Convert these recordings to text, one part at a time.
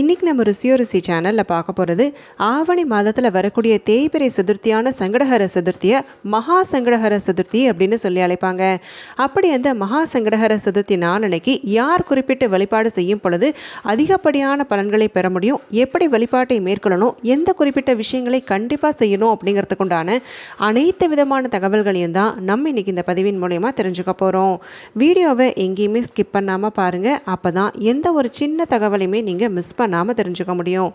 இன்றைக்கி நம்ம ருசியோ ருசி சேனலில் பார்க்க போகிறது ஆவணி மாதத்தில் வரக்கூடிய தேய்பிரை சதுர்த்தியான சங்கடஹர சதுர்த்தியை மகா சங்கடஹர சதுர்த்தி அப்படின்னு சொல்லி அழைப்பாங்க. அப்படி அந்த மகா சங்கடஹர சதுர்த்தி நாளனைக்கு யார் குறிப்பிட்டு வழிபாடு செய்யும் பொழுது அதிகப்படியான பலன்களை பெற முடியும்? எப்படி வழிபாட்டை மேற்கொள்ளணும்? எந்த குறிப்பிட்ட விஷயங்களை கண்டிப்பாக செய்யணும் அப்படிங்கிறதுக்குண்டான அனைத்து விதமான தகவல்களையும் தான் நம்ம இன்றைக்கி இந்த பதிவின் மூலயமா தெரிஞ்சுக்க போகிறோம் வீடியோவை எங்கேயுமே ஸ்கிப் பண்ணாமல் பாருங்கள் அப்போ தான் எந்த ஒரு சின்ன தகவலையுமே நீங்கள் மிஸ் பண்ணாமல் தெரிஞ்சுக்க முடியும்.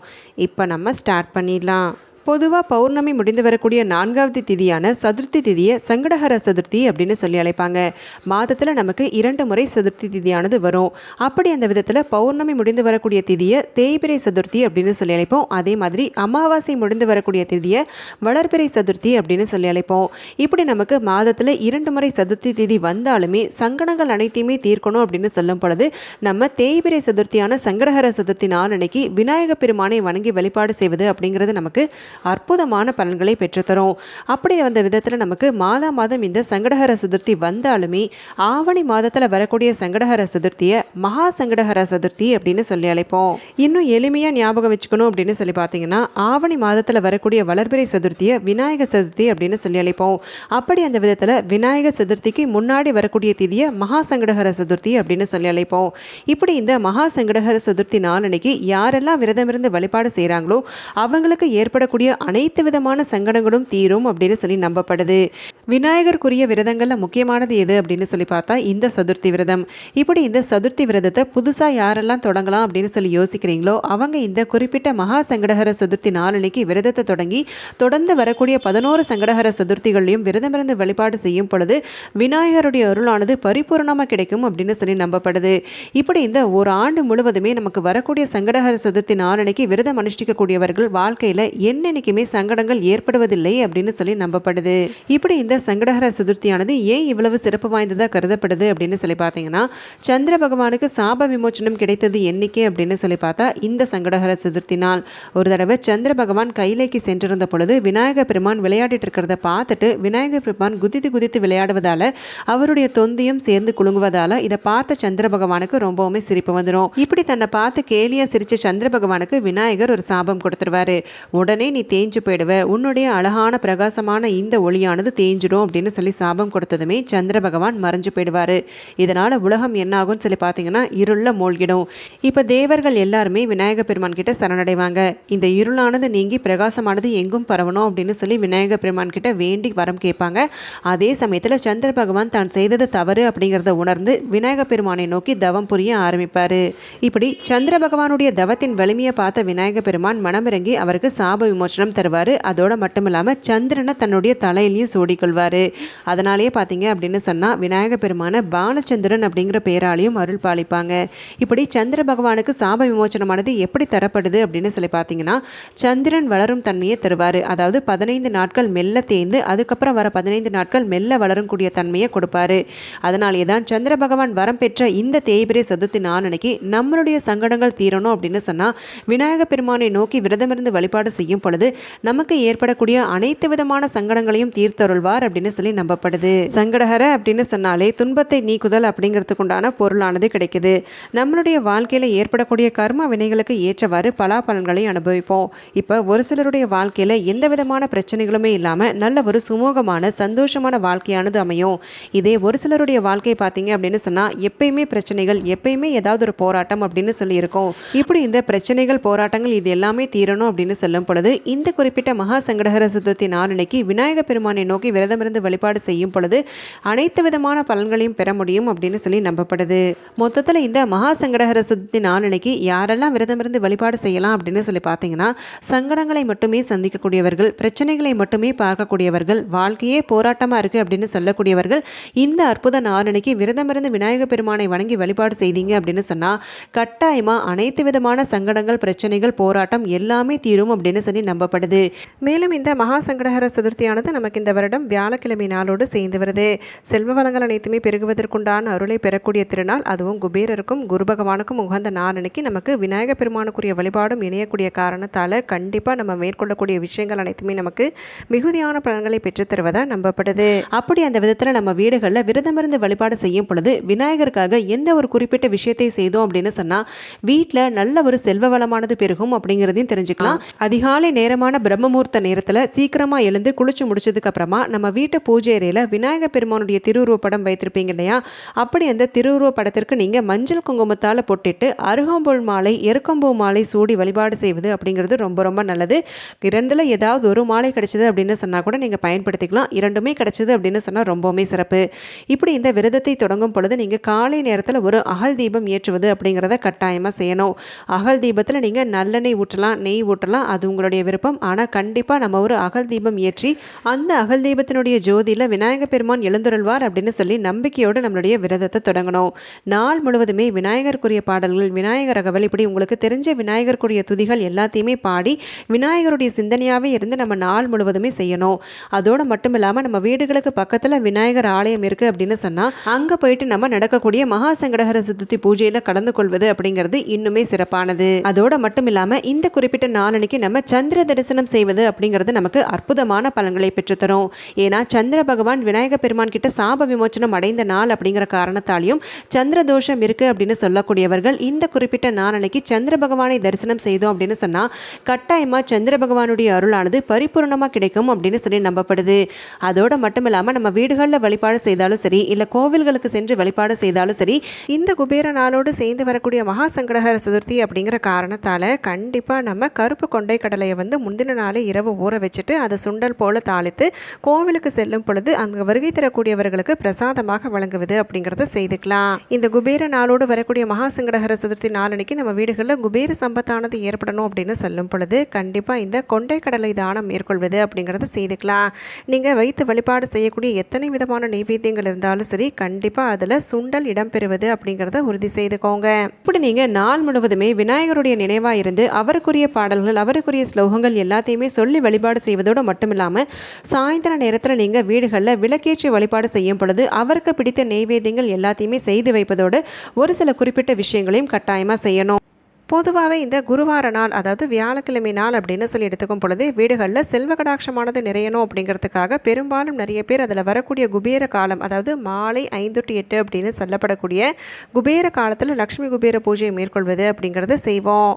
இப்போ நம்ம ஸ்டார்ட் பண்ணிடலாம். பொதுவாக பௌர்ணமி முடிந்து வரக்கூடிய நான்காவது திதியான சதுர்த்தி திதியை சங்கடஹர சதுர்த்தி அப்படின்னு சொல்லி அழைப்பாங்க. மாதத்தில் நமக்கு இரண்டு முறை சதுர்த்தி திதியானது வரும். அப்படி அந்த விதத்தில் பௌர்ணமி முடிந்து வரக்கூடிய திதியை தேய்பிரை சதுர்த்தி அப்படின்னு சொல்லி அழைப்போம். அதே மாதிரி அமாவாசை முடிந்து வரக்கூடிய திதியை வளர்பிறை சதுர்த்தி அப்படின்னு சொல்லி அழைப்போம். இப்படி நமக்கு மாதத்தில் இரண்டு முறை சதுர்த்தி திதி வந்தாலுமே சங்கடங்கள் அனைத்தையுமே தீர்க்கணும் அப்படின்னு சொல்லும் பொழுது நம்ம தேய்பிரை சதுர்த்தியான சங்கடஹர சதுர்த்தி நாள் அன்னைக்கு விநாயக பெருமானை வணங்கி வழிபாடு செய்வது அப்படிங்கிறது நமக்கு அற்புதமான பலன்களை பெற்றுத்தரும். அப்படி வந்த விதத்தில் நமக்கு மாதா மாதம் இந்த சங்கடஹர சதுர்த்தி வந்தாலுமே ஆவணி மாதத்தில் வரக்கூடிய சங்கடஹர சதுர்த்தியை மகா சங்கடஹர சதுர்த்தி அப்படின்னு சொல்லி அழைப்போம். இன்னும் எளிமையாக ஞாபகம் வச்சுக்கணும் அப்படின்னு சொல்லி பார்த்தீங்கன்னா ஆவணி மாதத்தில் வரக்கூடிய வளர்பிறை சதுர்த்தியை விநாயக சதுர்த்தி அப்படின்னு சொல்லி அழைப்போம். அப்படி அந்த விதத்தில் விநாயக சதுர்த்திக்கு முன்னாடி வரக்கூடிய திதியை மகா சங்கடஹர சதுர்த்தி அப்படின்னு சொல்லி அழைப்போம். இப்படி இந்த மகா சங்கடஹர சதுர்த்தி நாளன்னைக்கு யாரெல்லாம் விரதமிருந்து வழிபாடு செய்கிறாங்களோ அவங்களுக்கு ஏற்படக்கூடிய அனைத்து விதமான சங்கடங்களும் தீரும் அப்படின்னு சொல்லி நம்பப்படுது. விநாயகருக்குரிய விரதங்களில் முக்கியமானது எது அப்படின்னு சொல்லி பார்த்தா இந்த சதுர்த்தி விரதம். இப்படி இந்த சதுர்த்தி விரதத்தை புதுசாக யாரெல்லாம் தொடங்கலாம் அப்படின்னு சொல்லி யோசிக்கிறீங்களோ அவங்க இந்த குறிப்பிட்ட மகா சங்கடகர சதுர்த்தி நாளனைக்கு விரதத்தை தொடங்கி தொடர்ந்து வரக்கூடிய பதினோரு சங்கடகர சதுர்த்திகளையும் விரதமிருந்து வழிபாடு செய்யும் பொழுது விநாயகருடைய அருளானது பரிபூர்ணமாக கிடைக்கும் அப்படின்னு சொல்லி நம்பப்படுது. இப்படி இந்த ஒரு ஆண்டு முழுவதுமே நமக்கு வரக்கூடிய சங்கடகர சதுர்த்தி நாளனைக்கு விரதம் அனுஷ்டிக்கக்கூடியவர்கள் வாழ்க்கையில் என்னென்னைக்குமே சங்கடங்கள் ஏற்படுவதில்லை அப்படின்னு சொல்லி நம்பப்படுது. இப்படி இந்த சங்கடஹர சதுர்த்தியானது ஏன் இவ்வளவு சிறப்பு வாய்ந்ததாக கருதப்படுது அப்படின்னு சொல்லி பார்த்தீங்கன்னா சந்திர பகவானுக்கு சாப விமோச்சனம் கிடைத்தது என்னைக்கு அப்படின்னு சொல்லி பார்த்தா இந்த சங்கடஹர சதுர்த்தி நாள். ஒரு தடவை சந்திர பகவான் கைலைக்கு சென்றிருந்த பொழுது விநாயக பெருமான் விளையாடிட்டு இருக்கிறத பார்த்துட்டு விநாயக பெருமான் குதித்து குதித்து விளையாடுவதால அவருடைய தொந்தியும் சேர்ந்து குலுங்குவதால இதை பார்த்த சந்திர பகவானுக்கு ரொம்பவுமே சிரிப்பு வந்துடும் இப்படி தன்னை பார்த்து கேலியா சிரிச்ச சந்திர பகவானுக்கு விநாயகர் ஒரு சாபம் கொடுத்துருவாரு. உடனே நீ தேஞ்சு போயிடுவ. உன்னுடைய அழகான பிரகாசமான இந்த ஒளியானது தேஞ்சு தேஞ்சிடும் அப்படின்னு சொல்லி சாபம் கொடுத்ததுமே சந்திர பகவான் மறைஞ்சு போயிடுவாரு. இதனால உலகம் என்ன சொல்லி பார்த்தீங்கன்னா இருள மூழ்கிடும். இப்போ தேவர்கள் எல்லாருமே விநாயக பெருமான் கிட்ட சரணடைவாங்க. இந்த இருளானது நீங்கி பிரகாசமானது எங்கும் பரவணும் அப்படின்னு சொல்லி விநாயக பெருமான் கிட்ட வேண்டி வரம் கேட்பாங்க. அதே சமயத்தில் சந்திர பகவான் தான் செய்தது தவறு அப்படிங்கிறத உணர்ந்து விநாயக பெருமானை நோக்கி தவம் புரிய ஆரம்பிப்பாரு. இப்படி சந்திர பகவானுடைய தவத்தின் வலிமையை பார்த்த விநாயக பெருமான் மனமிறங்கி அவருக்கு சாப விமோசனம் தருவார். அதோட மட்டும் இல்லாமல் சந்திரனை தன்னுடைய தலையிலையும் சொல்வார். அதனாலேயே பார்த்தீங்க அப்படின்னு சொன்னால் விநாயக பெருமான பாலச்சந்திரன் அப்படிங்கிற பேராலையும் அருள் பாலிப்பாங்க. இப்படி சந்திர பகவானுக்கு சாப விமோச்சனமானது எப்படி தரப்படுது அப்படின்னு சொல்லி பார்த்தீங்கன்னா சந்திரன் வளரும் தன்மையை தருவார். அதாவது பதினைந்து நாட்கள் மெல்ல தேய்ந்து அதுக்கப்புறம் வர பதினைந்து நாட்கள் மெல்ல வளரக்கூடிய தன்மையை கொடுப்பாரு. அதனாலே தான் சந்திர பகவான் வரம் பெற்ற இந்த தேய்பிரை சதுர்த்தி நாளனைக்கு நம்மளுடைய சங்கடங்கள் தீரணும் அப்படின்னு சொன்னால் விநாயக பெருமானை நோக்கி விரதமிருந்து வழிபாடு செய்யும் பொழுது நமக்கு ஏற்படக்கூடிய அனைத்து விதமான சங்கடங்களையும் தீர்த்தருள்வார். அப்படின்னு சொல்லி நம்பப்படுது. சங்கடஹர அப்படின்னு சொன்னாலே துன்பத்தை நீக்குதல் அப்படிங்கிறதுக்குண்டான பொருளானது கிடைக்குது. நம்மளுடைய வாழ்க்கையில ஏற்படக்கூடிய கர்ம வினைகளுக்கு ஏற்றவாறு பலாபலன்களை அனுபவிப்போம். இப்போ ஒரு சிலருடைய வாழ்க்கையில எந்த விதமான பிரச்சனைகளுமே இல்லாம நல்ல ஒரு சுமூகமான சந்தோஷமான வாழ்க்கையானது அமையும். இதே ஒரு சிலருடைய வாழ்க்கை பார்த்தீங்க அப்படின்னு சொன்னா எப்பயுமே பிரச்சனைகள் எப்பயுமே ஏதாவது ஒரு போராட்டம் அப்படின்னு சொல்லி இருக்கும் இப்படி இந்த பிரச்சனைகள் போராட்டங்கள் இது எல்லாமே தீரணும் அப்படின்னு சொல்லும் பொழுது இந்த குறிப்பிட்ட மகா சங்கடகர சதுர்த்தி நாளன்னைக்கு விநாயக பெருமானை நோக்கி விரத விரதமிருந்து வழிபாடு செய்யும் பொழுது அனைத்து விதமான பலன்களையும் பெற முடியும் அப்படின்னு சொல்லி நம்பப்படுது. மொத்தத்தில் இந்த மகா சங்கடகர சுத்தி நாளன்னைக்கு யாரெல்லாம் விரதமிருந்து வழிபாடு செய்யலாம் அப்படின்னு சொல்லி பார்த்தீங்கன்னா சங்கடங்களை மட்டுமே சந்திக்கக்கூடியவர்கள் பிரச்சனைகளை மட்டுமே பார்க்கக்கூடியவர்கள் வாழ்க்கையே போராட்டமாக இருக்குது அப்படின்னு சொல்லக்கூடியவர்கள் இந்த அற்புத நாளன்னைக்கு விரதமிருந்து விநாயக பெருமானை வணங்கி வழிபாடு செய்தீங்க அப்படின்னு சொன்னால் கட்டாயமாக அனைத்து விதமான சங்கடங்கள் பிரச்சனைகள் போராட்டம் எல்லாமே தீரும் அப்படின்னு சொல்லி நம்பப்படுது. மேலும் இந்த மகா சங்கடகர சதுர்த்தியானது நமக்கு இந்த வருடம் வியாழக்கிழமை நாளோடு சேர்ந்து வருது. செல்வ வளங்கள் அனைத்துமே பெருகுவதற்குண்டான அருளை பெறக்கூடிய திருநாள் அதுவும் குபேரருக்கும் குரு பகவானுக்கும் உகந்த நாள் அன்னைக்கு நமக்கு விநாயகர் பெருமானுக்குரிய வழிபாடும் இணையக்கூடிய காரணத்தால் கண்டிப்பாக நம்ம மேற்கொள்ளக்கூடிய விஷயங்கள் அனைத்துமே நமக்கு மிகுதியான பலன்களை பெற்றுத்தருவதா நம்பப்படுது. அப்படி அந்த விதத்தில் நம்ம வீடுகளில் விரதமிருந்து வழிபாடு செய்யும் பொழுது விநாயகருக்காக எந்த ஒரு குறிப்பிட்ட விஷயத்தை செய்தோம் அப்படின்னு சொன்னால் வீட்டில் நல்ல ஒரு செல்வ வளமானது பெருகும் அப்படிங்கிறதையும் தெரிஞ்சுக்கலாம். அதிகாலை நேரமான பிரம்மமூர்த்த நேரத்தில் சீக்கிரமாக எழுந்து குளிச்சு முடிச்சதுக்கு அப்புறமா நம்ம வீட்டு பூஜை அறையில் விநாயகர் பெருமானுடைய திருவுருவ படம் வைத்திருப்பீங்க இல்லையா? அப்படி அந்த திருவுருவ படத்திற்கு நீங்கள் மஞ்சள் குங்குமத்தால் பொட்டிட்டு அருகம்புல் மாலை எருக்கம்பூ மாலை சூடி வழிபாடு செய்வது அப்படிங்கிறது ரொம்ப ரொம்ப நல்லது. இரண்டில் ஏதாவது ஒரு மாலை கிடைச்சது அப்படின்னு சொன்னால் கூட நீங்கள் பயன்படுத்திக்கலாம். இரண்டுமே கிடைச்சது அப்படின்னு சொன்னால் ரொம்பவுமே சிறப்பு. இப்படி இந்த விரதத்தை தொடங்கும் பொழுது நீங்கள் காலை நேரத்தில் ஒரு அகல் தீபம் ஏற்றுவது அப்படிங்கிறத கட்டாயமாக செய்யணும். அகல் தீபத்தில் நீங்கள் நல்லெண்ணெய் ஊற்றலாம் நெய் ஊற்றலாம் அது உங்களுடைய விருப்பம். ஆனால் கண்டிப்பாக நம்ம ஒரு அகல் தீபம் ஏற்றி அந்த அகல் தீபத்தினுடைய ஜோதியில் விநாயகர் பெருமான் எழுந்துருள்வார் அப்படின்னு சொல்லி நம்பிக்கையோடு நம்மளுடைய விரதத்தை தொடங்கணும். நாள் முழுவதுமே விநாயகருக்குரிய பாடல்கள் விநாயகர் அகவல் இப்படி உங்களுக்கு தெரிஞ்ச விநாயகருக்குரிய துதிகள் எல்லாத்தையுமே பாடி விநாயகருடைய சிந்தனையாகவே இருந்து நம்ம நாள் முழுவதுமே செய்யணும். அதோடு மட்டும் இல்லாமல் நம்ம வீடுகளுக்கு பக்கத்தில் விநாயகர் ஆலயம் இருக்குது அப்படின்னு சொன்னால் அங்கே போயிட்டு நம்ம நடக்கக்கூடிய மகா சங்கடகர சதுர்த்தி பூஜையில் கலந்து கொள்வது அப்படிங்கிறது இன்னுமே சிறப்பானது. அதோட மட்டும் இல்லாமல் இந்த குறிப்பிட்ட நாளன்னைக்கு நம்ம சந்திர தரிசனம் செய்வது அப்படிங்கிறது நமக்கு அற்புதமான பலன்களை பெற்றுத்தரும். ஏன்னா சந்திர பகவான் விநாயக பெருமான் கிட்ட சாப விமோச்சனம் அடைந்த நாள் அப்படிங்கிற காரணத்தாலையும் சந்திர தோஷம் இருக்கு அப்படின்னு சொல்லக்கூடியவர்கள் இந்த குறிப்பிட்ட நாளனைக்கு சந்திர பகவானை தரிசனம் செய்தோம் அப்படின்னு சொன்னா கட்டாயமா சந்திர பகவானுடைய அருளானது பரிபூர்ணமா கிடைக்கும் அப்படின்னு சொல்லி நம்பப்படுது. அதோட மட்டும் இல்லாம நம்ம வீடுகளில் வழிபாடு செய்தாலும் சரி இல்ல கோவில்களுக்கு சென்று வழிபாடு செய்தாலும் சரி இந்த குபேர நாளோடு சேர்ந்து வரக்கூடிய மகா சங்கடகர சதுர்த்தி அப்படிங்கிற காரணத்தால கண்டிப்பா நம்ம கருப்பு கொண்டை கடலையை வந்து முந்தின நாளே இரவு ஊற வச்சுட்டு அதை சுண்டல் போல தாளித்து கோவிலுக்கு செல்லும் பொழுது அங்கு வருகை தரக்கூடியவர்களுக்கு பிரசாதமாக வழங்குவது அப்படிங்கிறத செய்துக்கலாம். இந்த குபேர நாளோடு வரக்கூடிய மகா சங்கடகர சதுர்த்தி நாளனைக்கு நம்ம வீடுகளில் குபேர சம்பத்தானது ஏற்படணும் அப்படின்னு சொல்லும் பொழுது கண்டிப்பாக இந்த கொண்டை கடலை தானம் மேற்கொள்வது அப்படிங்கிறத செய்துக்கலாம். நீங்கள் வைத்து வழிபாடு செய்யக்கூடிய எத்தனை விதமான நைவேத்தியங்கள் இருந்தாலும் சரி கண்டிப்பாக அதில் சுண்டல் இடம்பெறுவது அப்படிங்கிறத உறுதி செய்துக்கோங்க. இப்படி நீங்கள் நாள் முழுவதுமே விநாயகருடைய நினைவாக இருந்து அவருக்குரிய பாடல்கள் அவருக்குரிய ஸ்லோகங்கள் எல்லாத்தையுமே சொல்லி வழிபாடு செய்வதோடு மட்டும் இல்லாமல் சாயந்தர நேரத்தில் நீங்கள் வீடுகளில் விளக்கேற்றி வழிபாடு செய்யும் பொழுது அவருக்கு பிடித்த நெய்வேத்தியங்கள் எல்லாத்தையுமே செய்து வைப்பதோடு ஒரு சில குறிப்பிட்ட விஷயங்களையும் கட்டாயமாக செய்யணும். பொதுவாகவே இந்த குருவார நாள் அதாவது வியாழக்கிழமை நாள் அப்படின்னு சொல்லி எடுத்துக்கும் பொழுது வீடுகளில் செல்வ கடாட்சமானது நிறையணும் அப்படிங்கிறதுக்காக பெரும்பாலும் நிறைய பேர் அதில் வரக்கூடிய குபேர காலம் அதாவது மாலை ஐந்து டு எட்டு அப்படின்னு சொல்லப்படக்கூடிய குபேர காலத்தில் லக்ஷ்மி குபேர பூஜையை மேற்கொள்வது அப்படிங்கிறத செய்வோம்.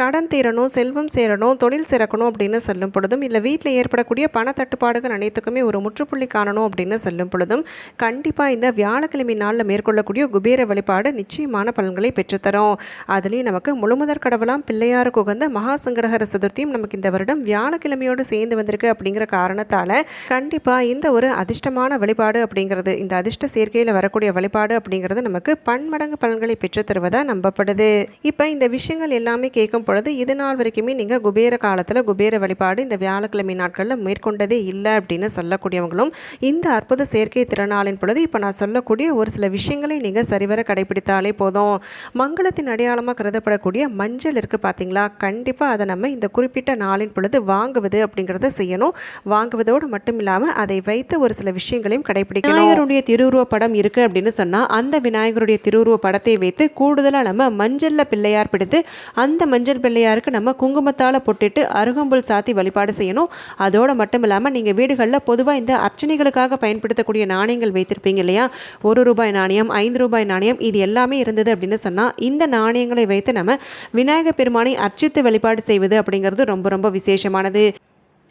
கடன் தீரணும் செல்வம் சேரணும் தொழில் சிறக்கணும் அப்படின்னு சொல்லும் பொழுதும் இல்லை வீட்டில் ஏற்படக்கூடிய பண தட்டுப்பாடுகள் அனைத்துக்குமே ஒரு முற்றுப்புள்ளி காணணும் அப்படின்னு சொல்லும் பொழுதும் கண்டிப்பாக இந்த வியாழக்கிழமை நாளில் மேற்கொள்ளக்கூடிய குபேர வழிபாடு நிச்சயமான பலன்களை பெற்றுத்தரும். அதுலேயும் நமக்கு முழுமுதற் கடவுளாம் பிள்ளையாருக்கு உகந்த மகா சங்கடகர சதுர்த்தியும் நமக்கு இந்த வருடம் வியாழக்கிழமையோடு சேர்ந்து வந்திருக்கு அப்படிங்கிற காரணத்தால் கண்டிப்பாக இந்த ஒரு அதிர்ஷ்டமான வழிபாடு அப்படிங்கிறது இந்த அதிர்ஷ்ட சேர்க்கையில் வரக்கூடிய வழிபாடு அப்படிங்கிறது நமக்கு பன்மடங்கு பலன்களை பெற்றுத்தருவதாக நம்பப்படுது. இப்போ இந்த விஷயங்கள் எல்லாமே கேட்கும் பொழுது இது நாள் வரைக்குமே நீங்கள் குபேர காலத்தில் குபேர வழிபாடு இந்த வியாழக்கிழமை நாட்களில் மேற்கொண்டதே இல்லை அப்படின்னு சொல்லக்கூடியவங்களும் இந்த அற்புத செயற்கை திறனாளின் பொழுது இப்போ நான் சொல்லக்கூடிய ஒரு சில விஷயங்களை நீங்கள் சரிவர கடைபிடித்தாலே போதும். மங்களத்தின் அடையாளமாக கருதப்படக்கூடிய மஞ்சள் இருக்குது பார்த்தீங்களா கண்டிப்பாக அதை நம்ம இந்த குறிப்பிட்ட நாளின் பொழுது வாங்குவது அப்படிங்கிறத செய்யணும். வாங்குவதோடு மட்டும் இல்லாமல் அதை வைத்து ஒரு சில விஷயங்களையும் கடைபிடிக்கணும். விநாயகருடைய திருவுருவ படம் இருக்குது அப்படின்னு சொன்னால் அந்த விநாயகருடைய திருவுருவ படத்தை வைத்து கூடுதலாக நம்ம மஞ்சளில் பிள்ளையார் பிடித்து அந்த மஞ்சள் பிள்ளையாருக்கு நம்ம குங்குமத்தால் பொட்டிட்டு அருகம்புல் சாத்தி வழிபாடு செய்யணும். அதோடு மட்டும் இல்லாமல் நீங்கள் வீடுகளில் பொதுவாக இந்த அர்ச்சனைகளுக்காக பயன்படுத்தக்கூடிய நாணயங்கள் வைத்திருப்பீங்க இல்லையா? ஒரு ரூபாய் நாணயம் ஐந்து ரூபாய் நாணயம் இது எல்லாமே இருந்தது அப்படின்னு சொன்னால் இந்த நாணயங்களை வைத்து நம்ம விநாயகர் பெருமானை அர்ச்சித்து வழிபாடு செய்வது அப்படிங்கிறது ரொம்ப ரொம்ப விசேஷமானது.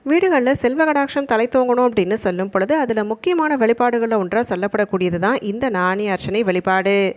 வீடுகளில் செல்வ கடாட்சம் தலை தோங்கணும் அப்படின்னு சொல்லும் பொழுது அதில் முக்கியமான வழிபாடுகளில் ஒன்றாக சொல்லப்படக்கூடியது தான் இந்த நாணய அர்ச்சனை வழிபாடு.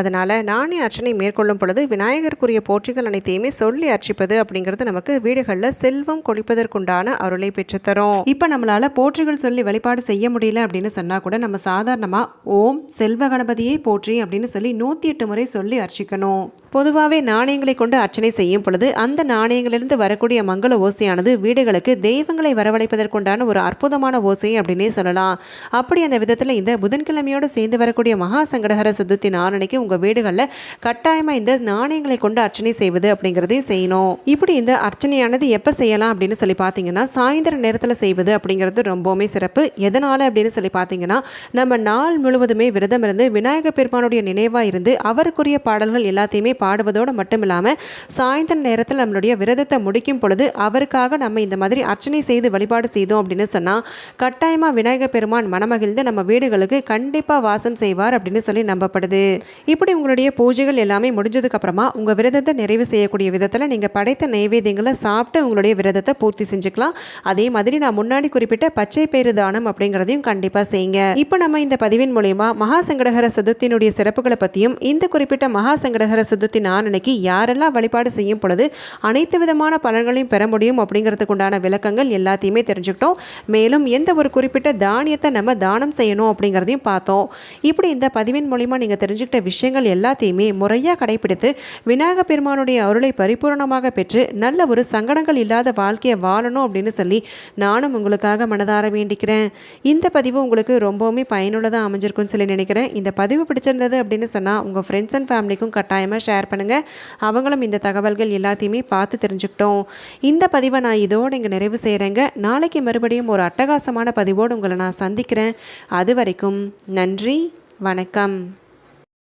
அதனால் நாணய அர்ச்சனை மேற்கொள்ளும் பொழுது விநாயகருக்குரிய போற்றிகள் அனைத்தையுமே சொல்லி அர்ச்சிப்பது அப்படிங்கிறது நமக்கு வீடுகளில் செல்வம் கொடிப்பதற்குண்டான அருளை பெற்றுத்தரும். இப்போ நம்மளால் போற்றிகள் சொல்லி வழிபாடு செய்ய முடியல அப்படின்னு சொன்னால் கூட நம்ம சாதாரணமாக ஓம் செல்வ கணபதியே போற்றி அப்படின்னு சொல்லி நூற்றி எட்டு முறை சொல்லி அர்ச்சிக்கணும். பொதுவாகவே நாணயங்களை கொண்டு அர்ச்சனை செய்யும் பொழுது அந்த நாணயங்களிலிருந்து வரக்கூடிய மங்கள ஓசையானது வீடுகளுக்கு தெய்வங்களை வரவழைப்பதற்குண்டான ஒரு அற்புதமான ஓசை அப்படின்னே சொல்லலாம். அப்படி அந்த விதத்தில் இந்த புதன்கிழமையோடு சேர்ந்து வரக்கூடிய மகா சங்கடகர சதுர்த்தி நாளனைக்கு உங்கள் வீடுகளில் கட்டாயமாக இந்த நாணயங்களை கொண்டு அர்ச்சனை செய்வது அப்படிங்கிறதையும் செய்யணும். இப்படி இந்த அர்ச்சனையானது எப்போ செய்யலாம் அப்படின்னு சொல்லி பார்த்தீங்கன்னா சாயந்தர நேரத்தில் செய்வது அப்படிங்கிறது ரொம்பவுமே சிறப்பு. எதனால் அப்படின்னு சொல்லி பார்த்தீங்கன்னா நம்ம நாள் முழுவதுமே விரதம் இருந்து விநாயக பெருமானுடைய நினைவாக இருந்து அவருக்குரிய பாடல்கள் எல்லாத்தையுமே பாடுவதோடு மட்டும் இல்லாமல் சாயந்தர நேரத்தில் நம்மளுடைய விரதத்தை முடிக்கும் பொழுது அவருக்காக நம்ம இந்த மாதிரி அர்ச்சனை செய்து வழிபாடு செய்தோம் அப்படின்னு சொன்னால் கட்டாயமாக விநாயகர் பெருமான் மனமகிழ்ந்து நம்ம வீடுகளுக்கு கண்டிப்பாக வாசம் செய்வார் அப்படின்னு சொல்லி நம்பப்படுது. இப்படி உங்களுடைய பூஜைகள் எல்லாமே முடிஞ்சதுக்கு அப்புறமா உங்கள் விரதத்தை நிறைவு செய்யக்கூடிய விதத்தில் நீங்கள் படைத்த நைவேத்தியங்களை சாப்பிட்டு உங்களுடைய விரதத்தை பூர்த்தி செஞ்சுக்கலாம். அதே மாதிரி நான் முன்னாடி குறிப்பிட்ட பச்சை பேரு தானம் அப்படிங்கிறதையும் கண்டிப்பாக செய்யுங்க. இப்போ நம்ம இந்த பதிவின் மூலயமா மகா சங்கடகர சதுர்த்தியினுடைய சிறப்புகளை பற்றியும் இந்த குறிப்பிட்ட மகா சங்கடகர சதுர்த்தி நாளன்னைக்கு யாரெல்லாம் வழிபாடு செய்யும் பொழுது அனைத்து விதமான பலன்களையும் பெற முடியும் அப்படிங்கிறதுக்கு உண்டான விளக்கங்கள் எல்லாத்தையுமே தெரிஞ்சுக்கிட்டோம். மேலும் எந்த ஒரு குறிப்பிட்ட தானியத்தை நம்ம தானம் செய்யணும் அப்படிங்கிறதையும் பார்த்தோம். இப்படி இந்த பதிவின் மூலிமா நீங்கள் தெரிஞ்சுக்கிட்ட விஷயங்கள் எல்லாத்தையுமே முறையாக கடைபிடித்து விநாயக பெருமானுடைய அருளை பரிபூர்ணமாக பெற்று நல்ல ஒரு சங்கடங்கள் இல்லாத வாழ்க்கையை வாழணும் அப்படின்னு சொல்லி நானும் உங்களுக்காக மனதார வேண்டிக்கிறேன். இந்த பதிவு உங்களுக்கு ரொம்பவுமே பயனுள்ளதாக அமைஞ்சிருக்கும்னு சொல்லி நினைக்கிறேன். இந்த பதிவு பிடிச்சிருந்தது அப்படின்னு சொன்னால் உங்கள் ஃப்ரெண்ட்ஸ் அண்ட் ஃபேமிலிக்கும் கட்டாயமாக ஷேர் பண்ணுங்கள் அவங்களும் இந்த தகவல்கள் எல்லாத்தையுமே பார்த்து தெரிஞ்சுக்கிட்டோம். இந்த பதிவை நான் இதோடு இங்கே நிறைவு செய்கிறேங்க நாளைக்கு மறுபடியும் ஒரு அட்டகாசமான பதிவோடு உங்களை நான் சந்திக்கிறேன். அது வரைக்கும் நன்றி வணக்கம்.